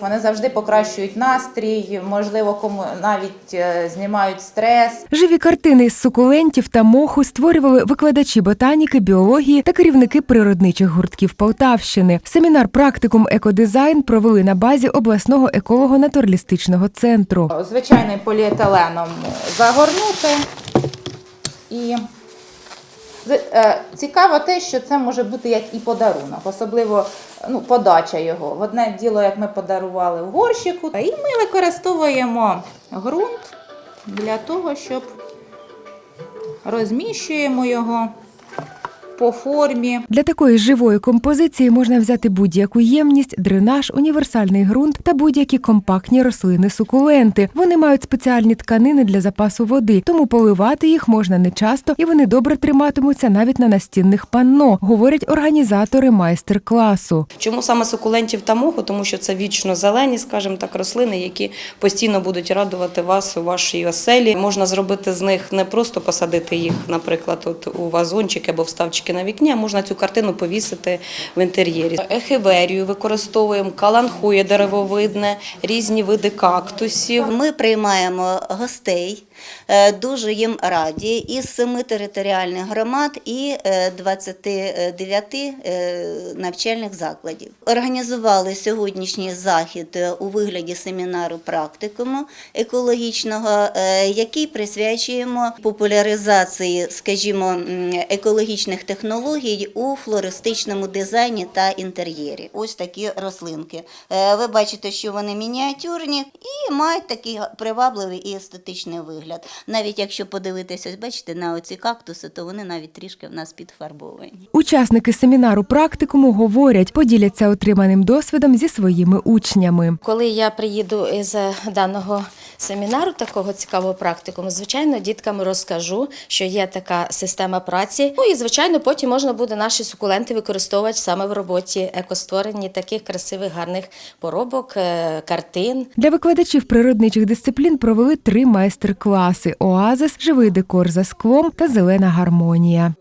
Вони завжди покращують настрій, можливо, кому навіть е, знімають стрес. Живі картини з сукулентів та моху створювали викладачі ботаніки, біології та керівники природничих гуртків Полтавщини. Семінар практикум екодизайн провели на базі обласного еколого-натуралістичного центру. Звичайним поліетиленом загорнути. І цікаво те, що це може бути як і подарунок, особливо ну, подача його. В одне діло, як ми подарували в горщику, і ми використовуємо ґрунт для того, щоб розміщуємо його по формі. Для такої живої композиції можна взяти будь-яку ємність, дренаж, універсальний ґрунт та будь-які компактні рослини сукуленти. Вони мають спеціальні тканини для запасу води, тому поливати їх можна не часто і вони добре триматимуться навіть на настінних панно, говорять організатори майстер-класу. Чому саме сукулентів та моху? Тому що це вічно зелені, скажімо так, рослини, які постійно будуть радувати вас у вашій оселі. Можна зробити з них не просто посадити їх, наприклад, от у вазончики або вставчики на вікні, а можна цю картину повісити в інтер'єрі. Ехеверію використовуємо, каланхує деревовидне, різні види кактусів. Ми приймаємо гостей, дуже їм раді із семи територіальних громад і е, 29 е, навчальних закладів. Організували сьогоднішній захід е, у вигляді семінару практикуму екологічного, е, який присвячуємо популяризації, скажімо, екологічних технологій у флористичному дизайні та інтер'єрі. Ось такі рослинки. Е, Ви бачите, що вони мініатюрні і мають такий привабливий і естетичний вигляд. Навіть якщо подивитися, ось бачите, на оці кактуси, то вони навіть трішки в нас підфарбовані. Учасники семінару практикуму говорять, поділяться отриманим досвідом зі своїми учнями. Коли я приїду із е, даного семінару, такого цікавого практикуму, звичайно, діткам розкажу, що є така система праці. Ну і звичайно, потім можна буде наші сукуленти використовувати саме в роботі екостворенні таких красивих гарних поробок, е, картин. Для викладачів природничих дисциплін провели три майстер-класи: оазис, живий декор за склом та зелена гармонія.